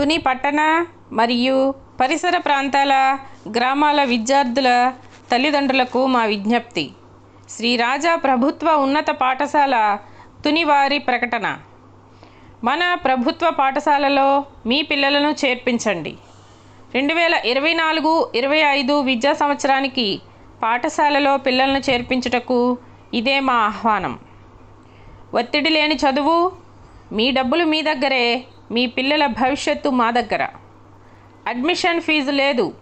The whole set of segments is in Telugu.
తుని పట్టణ మరియు పరిసర ప్రాంతాల గ్రామాల విద్యార్థుల తల్లిదండ్రులకు మా విజ్ఞప్తి. శ్రీ రాజా ప్రభుత్వ ఉన్నత పాఠశాల తునివారి ప్రకటన. మన ప్రభుత్వ పాఠశాలలో మీ పిల్లలను చేర్పించండి. రెండు వేల ఇరవై నాలుగు ఇరవై ఐదు విద్యా సంవత్సరానికి పాఠశాలలో పిల్లలను చేర్పించుటకు ఇదే మా ఆహ్వానం. ఒత్తిడి లేని చదువు మీ డబ్బులు మీ దగ్గరే మీ పిల్లల భవిష్యత్తు మా దగ్గర. అడ్మిషన్ ఫీజు లేదు.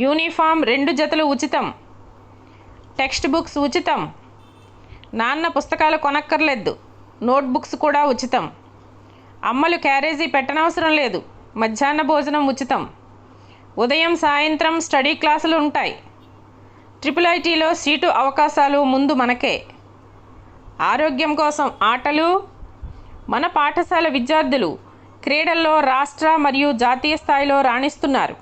యూనిఫామ్ రెండు జతలు ఉచితం. టెక్స్ట్ బుక్స్ ఉచితం. నాన్న పుస్తకాలు కొనక్కర్లేదు. నోట్బుక్స్ కూడా ఉచితం. అమ్మలు క్యారేజీ పెట్టనవసరం లేదు. మధ్యాహ్న భోజనం ఉచితం. ఉదయం సాయంత్రం స్టడీ క్లాసులు ఉంటాయి. ట్రిపుల్ ఐటీలో సీటు అవకాశాలు ముందు మనకే. ఆరోగ్యం కోసం ఆటలు. మన పాఠశాల విద్యార్థులు క్రీడల్లో రాష్ట్ర మరియు జాతీయ స్థాయిలో రాణిస్తున్నారు.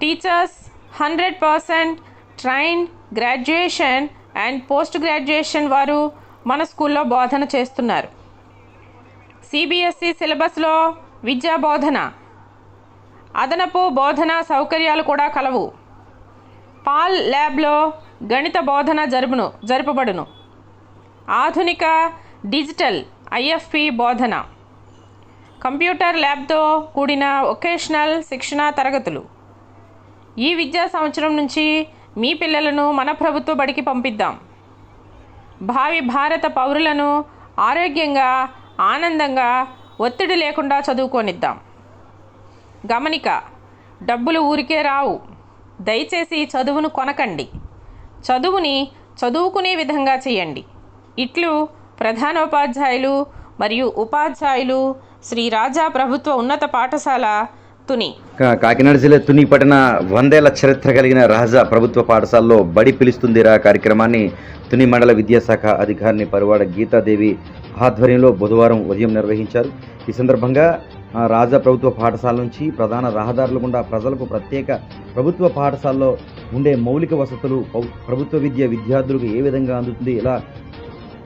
Teachers hundred percent train graduation and post graduation వారు మన స్కూల్లో బోధన చేస్తున్నారు. సిబిఎస్ఈ సిలబస్లో విద్యా బోధన అదనపు బోధన సౌకర్యాలు కూడా కలవు. పాల్ ల్యాబ్లో గణిత బోధన జరుపును జరుపబడును. ఆధునిక డిజిటల్ ఐఎఫ్పి బోధన. కంప్యూటర్ ల్యాబ్తో కూడిన ఒకేషనల్ శిక్షణా తరగతులు. ఈ విద్యా సంవత్సరం నుంచి మీ పిల్లలను మన ప్రభుత్వ బడికి పంపిద్దాం. భావి భారత పౌరులను ఆరోగ్యంగా ఆనందంగా ఒత్తిడి లేకుండా చదువుకొనిద్దాం. గమనిక డబ్బులు ఊరికే రావు. దయచేసి చదువును కొనకండి. చదువుని చదువుకునే విధంగా చేయండి. ఇట్లు ప్రధానోపాధ్యాయులు మరియు ఉపాధ్యాయులు శ్రీ రాజా ప్రభుత్వ ఉన్నత పాఠశాల తుని. కాకినాడ జిల్లా తుని పట్టణ వందేళ్ళ చరిత్ర కలిగిన రాజా ప్రభుత్వ పాఠశాలలో బడి పిలుస్తుందిరా కార్యక్రమాన్ని తుని మండల విద్యాశాఖ అధికారిని పరివాడ గీతాదేవి ఆధ్వర్యంలో బుధవారం ఉదయం నిర్వహించారు. ఈ సందర్భంగా రాజా ప్రభుత్వ పాఠశాల నుంచి ప్రధాన రహదారుల గుండా ప్రజలకు ప్రత్యేక ప్రభుత్వ పాఠశాలలో ఉండే మౌలిక వసతులు ప్రభుత్వ విద్య విద్యార్థులకు ఏ విధంగా అందుతుంది ఇలా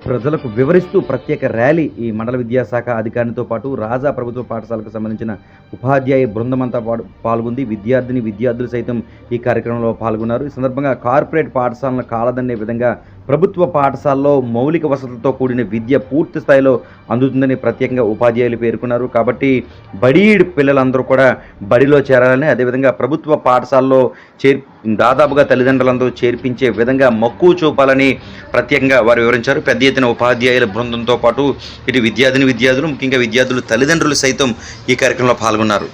ప్రజలకు వివరిస్తూ ప్రత్యేక ర్యాలీ ఈ మండల విద్యాశాఖ అధికారితో పాటు రాజా ప్రభుత్వ పాఠశాలకు సంబంధించిన ఉపాధ్యాయ బృందమంతా పాల్గొంది. విద్యార్థిని విద్యార్థులు సైతం ఈ కార్యక్రమంలో పాల్గొన్నారు. ఈ సందర్భంగా కార్పొరేట్ పాఠశాలను కాలదన్నే విధంగా ప్రభుత్వ పాఠశాలలో మౌలిక వసతులతో కూడిన విద్య పూర్తి స్థాయిలో అందుతుందని ప్రత్యేకంగా ఉపాధ్యాయులు పేర్కొన్నారు. కాబట్టి బడి పిల్లలందరూ కూడా బడిలో చేరాలని అదేవిధంగా ప్రభుత్వ పాఠశాలలో చేర్ దాదాపుగా తల్లిదండ్రులందరూ చేర్పించే విధంగా మక్కువ చూపాలని ప్రత్యేకంగా వారు వివరించారు. పెద్ద ఎత్తున ఉపాధ్యాయుల బృందంతో పాటు ఇటు విద్యార్థిని విద్యార్థులు ముఖ్యంగా విద్యార్థులు తల్లిదండ్రులు సైతం ఈ కార్యక్రమంలో పాల్గొన్నారు.